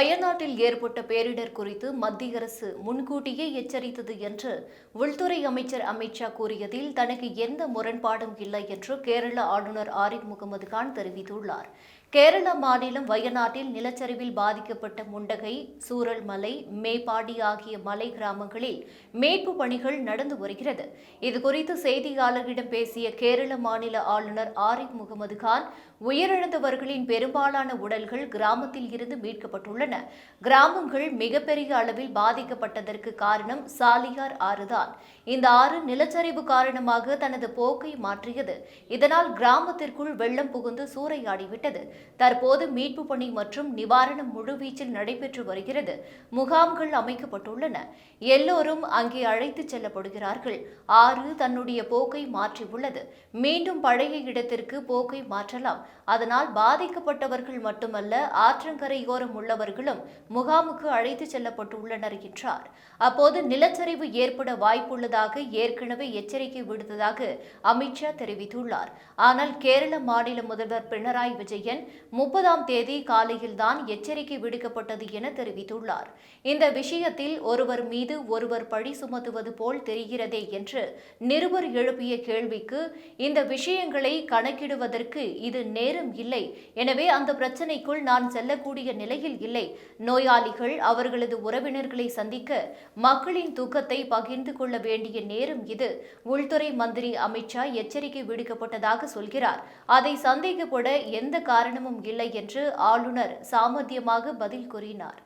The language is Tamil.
வயநாட்டில் ஏற்பட்ட பேரிடர் குறித்து மத்திய அரசு முன்கூட்டியே எச்சரித்தது என்று உள்துறை அமைச்சர் அமித்ஷா கூறியதில் தனக்கு எந்த முரண்பாடும் இல்லை என்று கேரள ஆளுநர் ஆரிஃப் முகமது கான் தெரிவித்துள்ளார். கேரள மாநிலம் வயநாட்டில் நிலச்சரிவில் பாதிக்கப்பட்ட முண்டகை சூரல்மலை மேப்பாடி ஆகிய மலை கிராமங்களில் மீட்பு பணிகள் நடந்து வருகிறது. இதுகுறித்து செய்தியாளர்களிடம் பேசிய கேரள மாநில ஆளுநர் ஆரிஃப் முகமது கான் உயிரிழந்தவர்களின் பெரும்பாலான உடல்கள் கிராமத்தில் இருந்து மீட்கப்பட்டுள்ளன. கிராமங்கள் மிகப்பெரிய அளவில் பாதிக்கப்பட்டதற்கு காரணம் சாலியார் ஆறுதான். இந்த ஆறு நிலச்சரிவு காரணமாக தனது போக்கை மாற்றியது. இதனால் கிராமத்திற்குள் வெள்ளம் புகுந்து சூறையாடிவிட்டது. தற்போது மீட்பு பணி மற்றும் நிவாரணம் முழுவீச்சில் நடைபெற்று வருகிறது. முகாம்கள் அமைக்கப்பட்டுள்ளன. எல்லோரும் அங்கே அழைத்துச் செல்லப்படுகிறார்கள். ஆறு தன்னுடைய போக்கை மாற்றியுள்ளது. மீண்டும் பழைய இடத்திற்கு போக்கை மாற்றலாம். அதனால் பாதிக்கப்பட்டவர்கள் மட்டுமல்ல ஆற்றங்கரையோரம் உள்ளவர்கள் உள்ளவர்களும் முகாமுக்கு அழைத்துச் செல்லப்பட்டுள்ளனர் என்றார். அப்போது நிலச்சரிவு ஏற்பட வாய்ப்புள்ளதாக ஏற்கனவே எச்சரிக்கை விடுத்ததாக அமித்ஷா தெரிவித்துள்ளார். ஆனால் கேரள மாநில முதல்வர் பினராயி விஜயன் முப்பதாம் தேதி காலையில்தான் எச்சரிக்கை விடுக்கப்பட்டது என தெரிவித்துள்ளார். இந்த விஷயத்தில் ஒருவர் மீது ஒருவர் பழி சுமத்துவது போல் தெரிகிறதே என்று நிருபர் எழுப்பிய கேள்விக்கு இந்த விஷயங்களை கணக்கிடுவதற்கு இது நேரம் இல்லை. எனவே அந்த பிரச்சனைக்குள் நான் செல்லக்கூடிய நிலையில் இல்லை. நோயாளிகள் அவர்களது உறவினர்களை சந்திக்க மக்களின் தூக்கத்தை பகிர்ந்து கொள்ள வேண்டிய நேரம் இது. உள்துறை மந்திரி அமித்ஷா எச்சரிக்கை விடுக்கப்பட்டதாக சொல்கிறார். அதை சந்தேகப்பட எந்த காரணமும் இல்லை என்று ஆளுநர் சாமர்த்தியமாக பதில் கூறினார்.